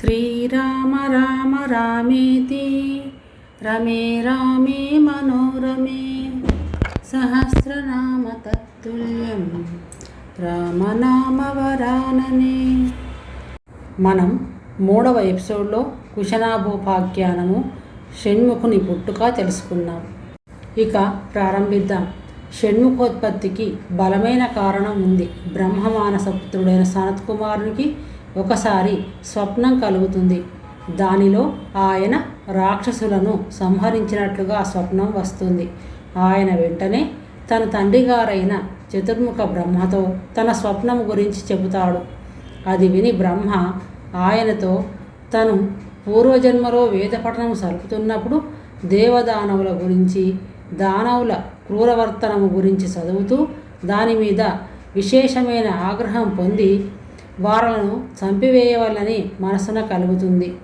శ్రీరామ రామ రామేతి రమే రామే మనోరమే సహస్రనామ తత్తుల్యం రామనామవరాననే మనం మూడవ ఎపిసోడ్లో కుశనాభూపాఖ్యానము షణ్ముఖుని పుట్టుక తెలుసుకున్నాం ఇక ప్రారంభిద్దాం. షణ్ముఖోత్పత్తికి బలమైన కారణం ఉంది. బ్రహ్మమానసపుత్రుడైన సనత్ కుమారునికి ఒకసారి స్వప్నం కలుగుతుంది. దానిలో ఆయన రాక్షసులను సంహరించినట్లుగా స్వప్నం వస్తుంది. ఆయన వెంటనే తన తండ్రి గారైన చతుర్ముఖ బ్రహ్మతో తన స్వప్నం గురించి చెబుతాడు. అది విని బ్రహ్మ ఆయనతో తను పూర్వజన్మలో వేదపఠనం సలుపుతున్నప్పుడు దేవదానవుల గురించి దానవుల క్రూరవర్తనము గురించి చదువుతూ దాని మీద విశేషమైన ఆగ్రహం పొంది వారలను చంపివేయవలని మనసున కలుగుతుంది.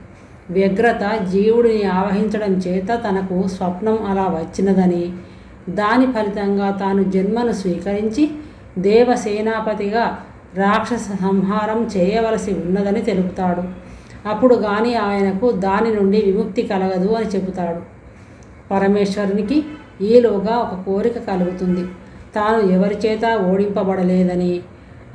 వ్యగ్రత జీవుడిని ఆవహించడం చేత తనకు స్వప్నం అలా వచ్చినదని దాని ఫలితంగా తాను జన్మను స్వీకరించి దేవసేనాపతిగా రాక్షస సంహారం చేయవలసి ఉన్నదని తెలుపుతాడు. అప్పుడు కానీ ఆయనకు దాని నుండి విముక్తి కలగదు అని చెబుతాడు. పరమేశ్వరునికి ఈలోగా ఒక కోరిక కలుగుతుంది. తాను ఎవరి చేత ఓడింపబడలేదని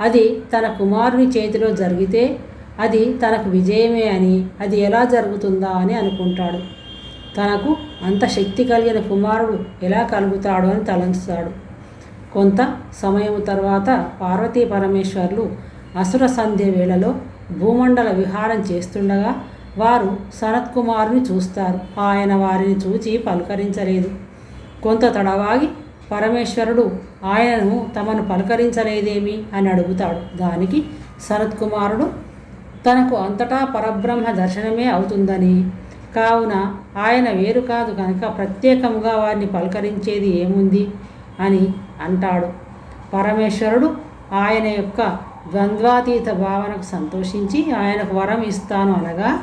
అది తన కుమారుని చేతిలో జరిగితే అది తనకు విజయమే అని అది ఎలా జరుగుతుందా అని అనుకుంటాడు. తనకు అంత శక్తి కలిగిన కుమారుడు ఎలా కలుగుతాడు అని తలంచుతాడు. కొంత సమయం తర్వాత పార్వతీ పరమేశ్వర్లు అసుర సంధ్య వేళలో భూమండల విహారం చేస్తుండగా వారు సనత్ కుమారుని చూస్తారు. ఆయన వారిని చూచి పలకరించలేదు. కొంత తడవాగి పరమేశ్వరుడు ఆయనను తమను పలకరించలేదేమి? అని అడుగుతాడు. దానికి సనత్ కుమారుడు తనకు అంతటా పరబ్రహ్మ దర్శనమే అవుతుందని. కావున ఆయన వేరు కాదు కనుక ప్రత్యేకముగా వారిని పలకరించేది ఏముంది? అని అంటాడు. పరమేశ్వరుడు ఆయన యొక్క ద్వంద్వాతీత భావనకు సంతోషించి ఆయనకు వరం ఇస్తాను అనగా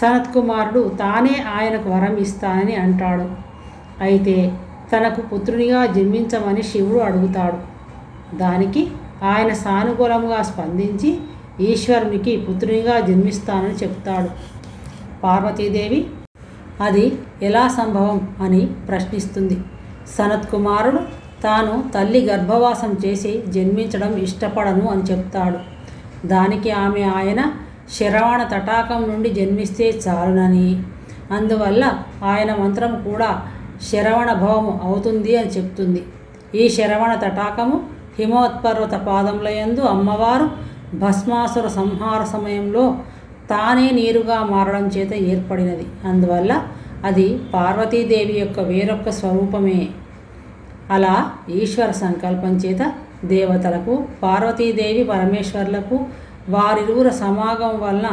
సనత్కుమారుడు తానే ఆయనకు వరం ఇస్తానని అంటాడు. అయితే తనకు పుత్రునిగా జన్మించమని శివుడు అడుగుతాడు. దానికి ఆయన సానుకూలంగా స్పందించి ఈశ్వరునికి పుత్రునిగా జన్మిస్తానని చెప్తాడు. పార్వతీదేవి అది ఎలా సంభవం అని ప్రశ్నిస్తుంది. సనత్ కుమారుడు తాను తల్లి గర్భవాసం చేసి జన్మించడం ఇష్టపడను అని చెప్తాడు. దానికి ఆమె ఆయన శరవణ తటాకం నుండి జన్మిస్తే చాలునని. అందువల్ల ఆయన మంత్రం కూడా శరవణ భవము అవుతుంది అని చెప్తుంది. ఈ శరవణ తటాకము హిమోత్పర్వత పాదములయందు అమ్మవారు భస్మాసుర సంహార సమయంలో తానే నీరుగా మారడం చేత ఏర్పడినది. అందువల్ల అది పార్వతీదేవి యొక్క వేరొక్క స్వరూపమే. అలా ఈశ్వర సంకల్పం చేత దేవతలకు పార్వతీదేవి పరమేశ్వర్లకు వారిరువుర సమాగం వలన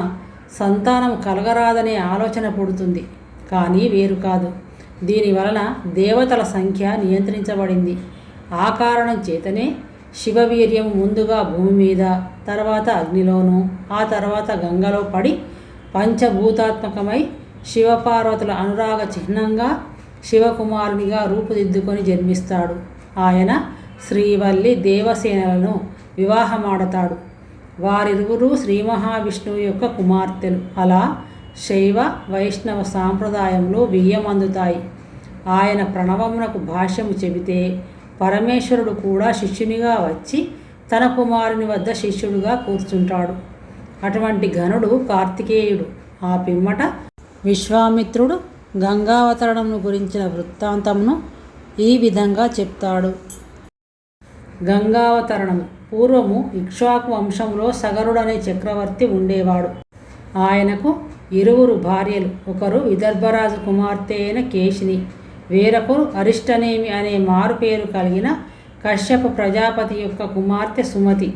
సంతానం కలగరాదనే ఆలోచన పుడుతుంది. కానీ వేరు కాదు. దీని వలన దేవతల సంఖ్య నియంత్రించబడింది. ఆ కారణం చేతనే శివవీర్యం ముందుగా భూమి మీద తర్వాత అగ్నిలోను ఆ తర్వాత గంగలో పడి పంచభూతాత్మకమై శివపార్వతుల అనురాగ చిహ్నంగా శివకుమారునిగా రూపుదిద్దుకొని జన్మిస్తాడు. ఆయన శ్రీవల్లి దేవసేనలను వివాహమాడతాడు. వారిరువురు శ్రీ మహావిష్ణువు యొక్క కుమార్తెలు. అలా శైవ వైష్ణవ సాంప్రదాయంలో బియ్యమందుతాయి ఆయన ప్రణవమునకు భాష్యము చెబితే పరమేశ్వరుడు కూడా శిష్యునిగా వచ్చి తన కుమారుని వద్ద శిష్యుడుగా కూర్చుంటాడు. అటువంటి ఘనుడు కార్తికేయుడు. ఆ పిమ్మట విశ్వామిత్రుడు గంగావతరణంను గురించిన వృత్తాంతమును ఈ విధంగా చెప్తాడు. గంగావతరణము పూర్వము ఇక్ష్వాకు వంశంలో సగరుడనే చక్రవర్తి ఉండేవాడు. ఆయనకు ఇరువురు భార్యలు. ఒకరు విదర్భరాజు కుమార్తె అయిన కేశిని. వేరొకరు అరిష్టనేమి అనే మారు పేరు కలిగిన కశ్యప ప్రజాపతి యొక్క కుమార్తె సుమతి.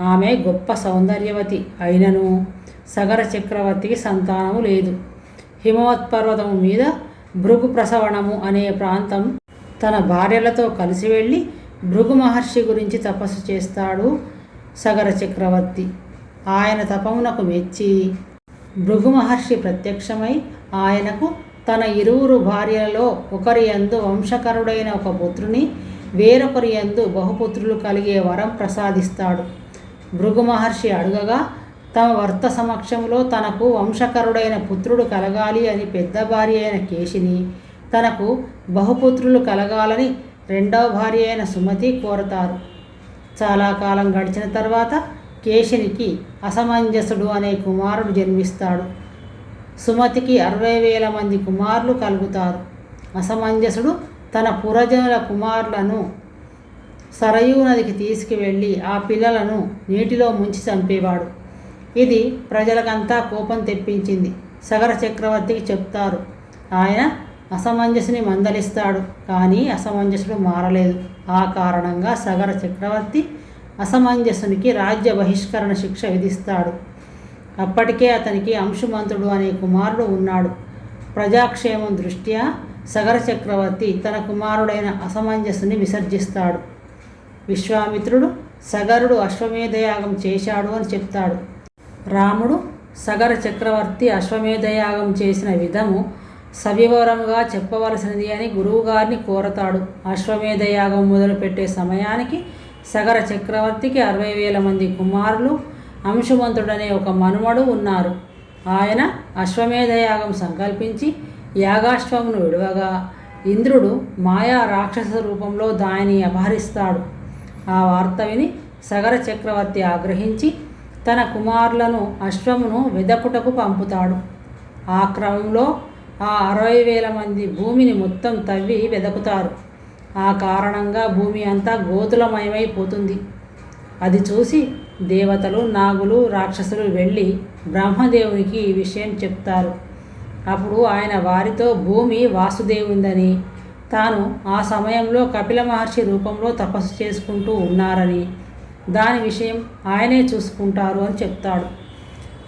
ఆమె గొప్ప సౌందర్యవతి అయినను సగర చక్రవర్తికి సంతానము లేదు. హిమవత్పర్వతము మీద భృగు ప్రసవణము అనే ప్రాంతం తన భార్యలతో కలిసి వెళ్ళి భృగు మహర్షి గురించి తపస్సు చేస్తాడు సగర చక్రవర్తి. ఆయన తపమునకు మెచ్చి భృగు మహర్షి ప్రత్యక్షమై ఆయనకు తన ఇరువురు భార్యలలో ఒకరి యందు వంశకరుడైన ఒక పుత్రుని వేరొకరి యందు బహుపుత్రులు కలిగే వరం ప్రసాదిస్తాడు. భృగు మహర్షి అడుగగా తమ వర్త సమక్షంలో తనకు వంశకరుడైన పుత్రుడు కలగాలి అని పెద్ద భార్య అయిన కేశిని తనకు బహుపుత్రులు కలగాలని రెండవ భార్య అయిన సుమతి కోరతారు. చాలా కాలం గడిచిన తర్వాత కేశినికి అసమంజసుడు అనే కుమారుడు జన్మిస్తాడు. సుమతికి అరవై వేల మంది కుమారులు కలుగుతారు. అసమంజసుడు తన పురజనుల కుమారులను సరయూ నదికి తీసుకువెళ్ళి ఆ పిల్లలను నీటిలో ముంచి చంపేవాడు. ఇది ప్రజలకంతా కోపం తెప్పించింది. సగర చక్రవర్తికి చెప్తారు. ఆయన అసమంజసుని మందలిస్తాడు కానీ అసమంజసుడు మారలేదు. ఆ కారణంగా సగర చక్రవర్తి అసమంజసునికి రాజ్య బహిష్కరణ శిక్ష విధిస్తాడు. అప్పటికే అతనికి అంశుమంతుడు అనే కుమారుడు ఉన్నాడు. ప్రజాక్షేమం దృష్ట్యా సగర చక్రవర్తి తన కుమారుడైన అసమంజసుని విసర్జిస్తాడు. విశ్వామిత్రుడు సగరుడు అశ్వమేధయాగం చేశాడు అని చెప్తాడు. రాముడు సగర చక్రవర్తి అశ్వమేధయాగం చేసిన విధము సవివరంగా చెప్పవలసినది అని గురువుగారిని కోరతాడు. అశ్వమేధయాగం మొదలుపెట్టే సమయానికి సగర చక్రవర్తికి అరవై వేల మంది కుమారులు అంశుమంతుడనే ఒక మనుమడు ఉన్నారు. ఆయన అశ్వమేధయాగం సంకల్పించి యాగాశ్వమును విడవగా. ఇంద్రుడు మాయా రాక్షస రూపంలో దానిని అపహరిస్తాడు. ఆ వార్త విని సగర చక్రవర్తి ఆగ్రహించి తన కుమారులను అశ్వమును వెదకుటకు పంపుతాడు. ఆ క్రమంలో ఆ అరవై వేల మంది భూమిని మొత్తం తవ్వి వెదకుతారు. ఆ కారణంగా భూమి అంతా గోతులమయమైపోతుంది. అది చూసి దేవతలు నాగులు రాక్షసులు వెళ్ళి బ్రహ్మదేవునికి ఈ విషయం చెప్తారు. అప్పుడు ఆయన వారితో భూమి వాసుదేవుందని. తాను ఆ సమయంలో కపిల మహర్షి రూపంలో తపస్సు చేసుకుంటూ ఉన్నారని. దాని విషయం ఆయనే చూసుకుంటారు అని చెప్తాడు.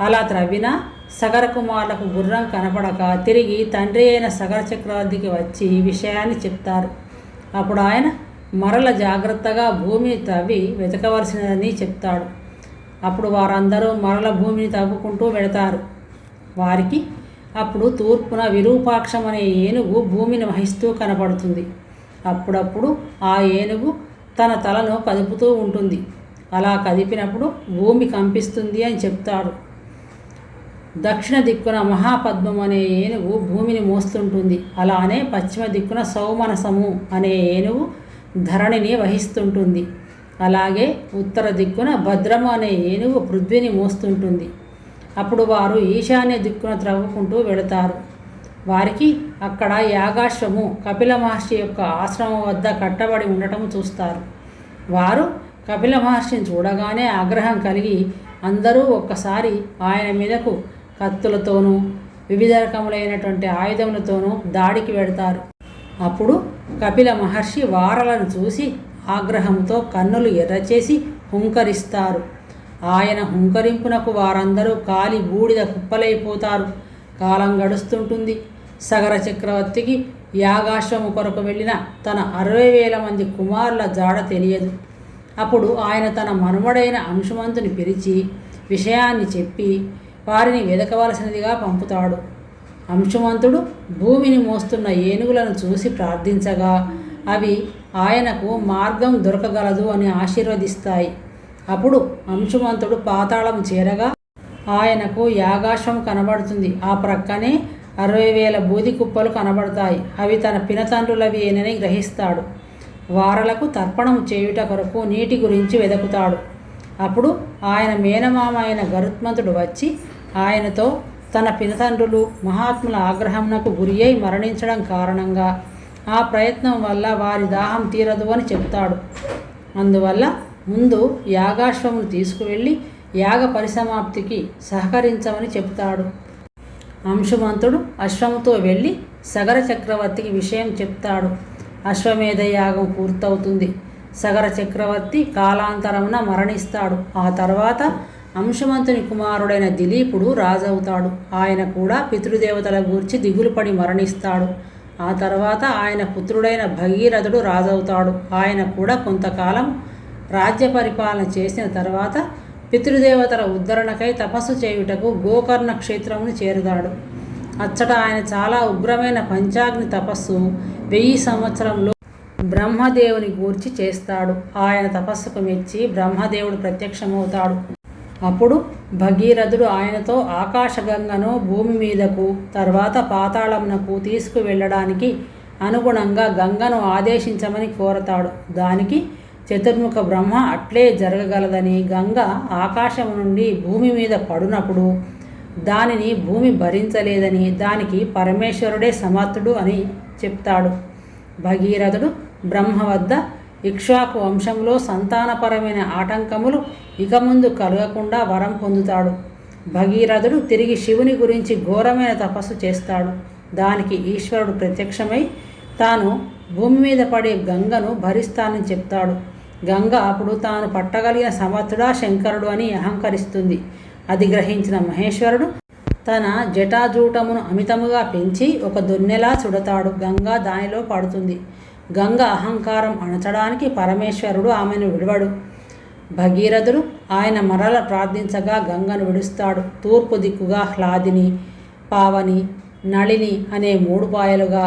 అలా త్రవ్విన సగర కుమారులకు గుర్రం కనపడక తిరిగి తండ్రి అయిన సగర చక్రవర్తికి వచ్చి విషయాన్ని చెప్తారు. అప్పుడు ఆయన మరల జాగ్రత్తగా భూమిని తవ్వి వెతకవలసినదని చెప్తాడు. అప్పుడు వారందరూ మరల భూమిని తవ్వుకుంటూ వెళతారు. వారికి అప్పుడు తూర్పున విరూపాక్షం అనే ఏనుగు భూమిని వహిస్తూ కనపడుతుంది. అప్పుడప్పుడు ఆ ఏనుగు తన తలను కదుపుతూ ఉంటుంది. అలా కదిపినప్పుడు భూమి కంపిస్తుంది అని చెప్తాడు. దక్షిణ దిక్కున మహాపద్మం అనే ఏనుగు భూమిని మోస్తుంటుంది. అలానే పశ్చిమ దిక్కున సౌమనసము అనే ఏనుగు ధరణిని వహిస్తుంటుంది. అలాగే ఉత్తర దిక్కున భద్రము అనే ఏనుగు పృథ్వీని మోస్తుంటుంది. అప్పుడు వారు ఈశాన్య దిక్కున త్రవ్వుకుంటూ వెళతారు. వారికి అక్కడ యాగాశ్వము కపిల మహర్షి యొక్క ఆశ్రమం వద్ద కట్టబడి ఉండటం చూస్తారు. వారు కపిల మహర్షిని చూడగానే ఆగ్రహం కలిగి అందరూ ఒక్కసారి ఆయన మీదకు కత్తులతోనూ వివిధ రకములైనటువంటి ఆయుధములతోనూ దాడికి వెడతారు. అప్పుడు కపిల మహర్షి వారలను చూసి ఆగ్రహంతో కన్నులు ఎర్రచేసి హుంకరిస్తారు. ఆయన హుంకరింపునకు వారందరూ కాలి బూడిద కుప్పలైపోతారు. కాలం గడుస్తుంటుంది. సగర చక్రవర్తికి యాగాశ్వము కొరకు వెళ్ళిన తన అరవై వేల మంది కుమారుల జాడ తెలియదు. అప్పుడు ఆయన తన మనుమడైన అంశుమంతుని పిలిచి విషయాన్ని చెప్పి వారిని వెదకవలసినదిగా పంపుతాడు. అంశవంతుడు భూమిని మోస్తున్న ఏనుగులను చూసి ప్రార్థించగా అవి ఆయనకు మార్గం దొరకగలదు అని ఆశీర్వదిస్తాయి. అప్పుడు అంశుమంతుడు పాతాళం చేరగా ఆయనకు యాగాశం కనబడుతుంది. ఆ ప్రక్కనే అరవై వేల బూది కుప్పలు కనబడతాయి. అవి తన పినతండ్రులవి ఏనని గ్రహిస్తాడు. వారలకు తర్పణం చేయుట కొరకు నీటి గురించి వెదకుతాడు. అప్పుడు ఆయన మేనమామ అయిన గరుత్మంతుడు వచ్చి ఆయనతో తన పినతండ్రులు మహాత్ముల ఆగ్రహమునకు గురి అయి మరణించడం కారణంగా ఆ ప్రయత్నం వల్ల వారి దాహం తీరదు అని చెప్తాడు. అందువల్ల ముందు యాగాశ్వమును తీసుకువెళ్ళి యాగ పరిసమాప్తికి సహకరించమని చెప్తాడు. అంశుమంతుడు అశ్వముతో వెళ్ళి సగర చక్రవర్తికి విషయం చెప్తాడు. అశ్వమేధ యాగం పూర్తవుతుంది. సగర చక్రవర్తి కాలాంతరమున మరణిస్తాడు. ఆ తర్వాత అంశమంతుని కుమారుడైన దిలీపుడు రాజవుతాడు. ఆయన కూడా పితృదేవతల గూర్చి దిగులుపడి మరణిస్తాడు. ఆ తర్వాత ఆయన పుత్రుడైన భగీరథుడు రాజవుతాడు. ఆయన కూడా కొంతకాలం రాజ్య పరిపాలన చేసిన తర్వాత పితృదేవతల ఉద్ధరణకై తపస్సు చేయుటకు గోకర్ణ క్షేత్రమును చేరుతాడు. అచ్చట ఆయన చాలా ఉగ్రమైన పంచాగ్ని తపస్సు వెయ్యి సంవత్సరంలో బ్రహ్మదేవుని గూర్చి చేస్తాడు. ఆయన తపస్సుకు మెచ్చి బ్రహ్మదేవుడు ప్రత్యక్షమవుతాడు. అప్పుడు భగీరథుడు ఆయనతో ఆకాశగంగను భూమి మీదకు తర్వాత పాతాళమునకు తీసుకువెళ్ళడానికి అనుగుణంగా గంగను ఆదేశించమని కోరతాడు. దానికి చతుర్ముఖ బ్రహ్మ అట్లే జరగగలదని గంగ ఆకాశం నుండి భూమి మీద పడునప్పుడు దానిని భూమి భరించలేదని దానికి పరమేశ్వరుడే సమర్థుడు అని చెప్తాడు. భగీరథుడు బ్రహ్మ వద్ద ఇక్ష్వాకు వంశంలో సంతానపరమైన ఆటంకములు ఇక ముందు కలగకుండా వరం పొందుతాడు. భగీరథుడు తిరిగి శివుని గురించి ఘోరమైన తపస్సు చేస్తాడు. దానికి ఈశ్వరుడు ప్రత్యక్షమై తాను భూమి మీద పడే గంగను భరిస్తానని చెప్తాడు. గంగ అప్పుడు తాను పట్టగలిగిన సమర్థుడా శంకరుడు అని అహంకరిస్తుంది. అది గ్రహించిన మహేశ్వరుడు తన జటాజూటమును అమితముగా పెంచి ఒక దొన్నెలా చుడతాడు. గంగ దానిలో పడుతుంది. గంగ అహంకారం అణచడానికి పరమేశ్వరుడు ఆమెను విడవడు. భగీరథుడు ఆయన మరల ప్రార్థించగా గంగను విడుస్తాడు. తూర్పు దిక్కుగా హ్లాదిని పావని నళిని అనే మూడు పాయలుగా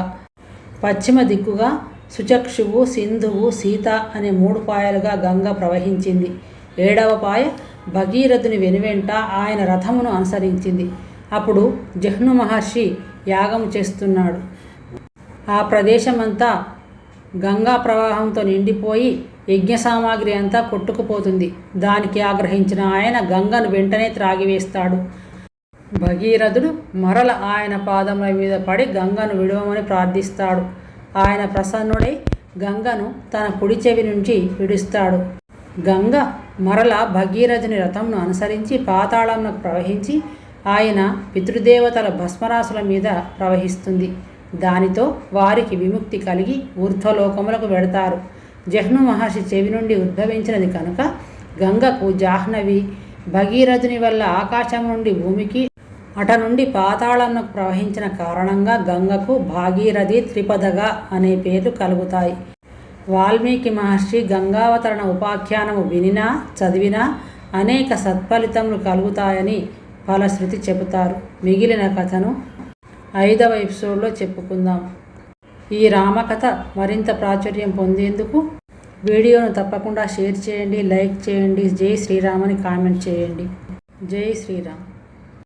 పశ్చిమ దిక్కుగా సుచక్షువు సింధువు సీత అనే మూడు పాయలుగా గంగ ప్రవహించింది. ఏడవ పాయ భగీరథుని వెనువెంట ఆయన రథమును అనుసరించింది. అప్పుడు జహ్ను మహర్షి యాగం చేస్తున్నాడు. ఆ ప్రదేశమంతా గంగా ప్రవాహంతో నిండిపోయి యజ్ఞ సామాగ్రి అంతా కొట్టుకుపోతుంది. దానికి ఆగ్రహించిన ఆయన గంగను వెంటనే త్రాగివేస్తాడు. భగీరథుడు మరల ఆయన పాదముల మీద పడి గంగను విడవమని ప్రార్థిస్తాడు. ఆయన ప్రసన్నుడై గంగను తన కుడి చెవి నుంచి విడుస్తాడు. గంగ మరల భగీరథుని రథంను అనుసరించి పాతాళంను ప్రవహించి ఆయన పితృదేవతల భస్మరాశుల మీద ప్రవహిస్తుంది. దానితో వారికి విముక్తి కలిగి ఊర్ధ్వలోకములకు వెడతారు. జహ్ను మహర్షి చెవి నుండి ఉద్భవించినది కనుక గంగకు జాహ్నవి భగీరథుని వల్ల ఆకాశం నుండి భూమికి అట నుండి పాతాళంను ప్రవహించిన కారణంగా గంగకు భాగీరథి త్రిపదగా అనే పేర్లు కలుగుతాయి. వాల్మీకి మహర్షి గంగావతరణ ఉపాఖ్యానము వినినా చదివినా అనేక సత్ఫలితములు కలుగుతాయని ఫలశ్రుతి చెబుతారు. మిగిలిన కథను ఐదవ ఎపిసోడ్లో చెప్పుకుందాం. ఈ రామకథ మరింత ప్రాచుర్యం పొందేందుకు వీడియోను తప్పకుండా షేర్ చేయండి లైక్ చేయండి జై శ్రీరామ్ అని కామెంట్ చేయండి. జై శ్రీరామ్.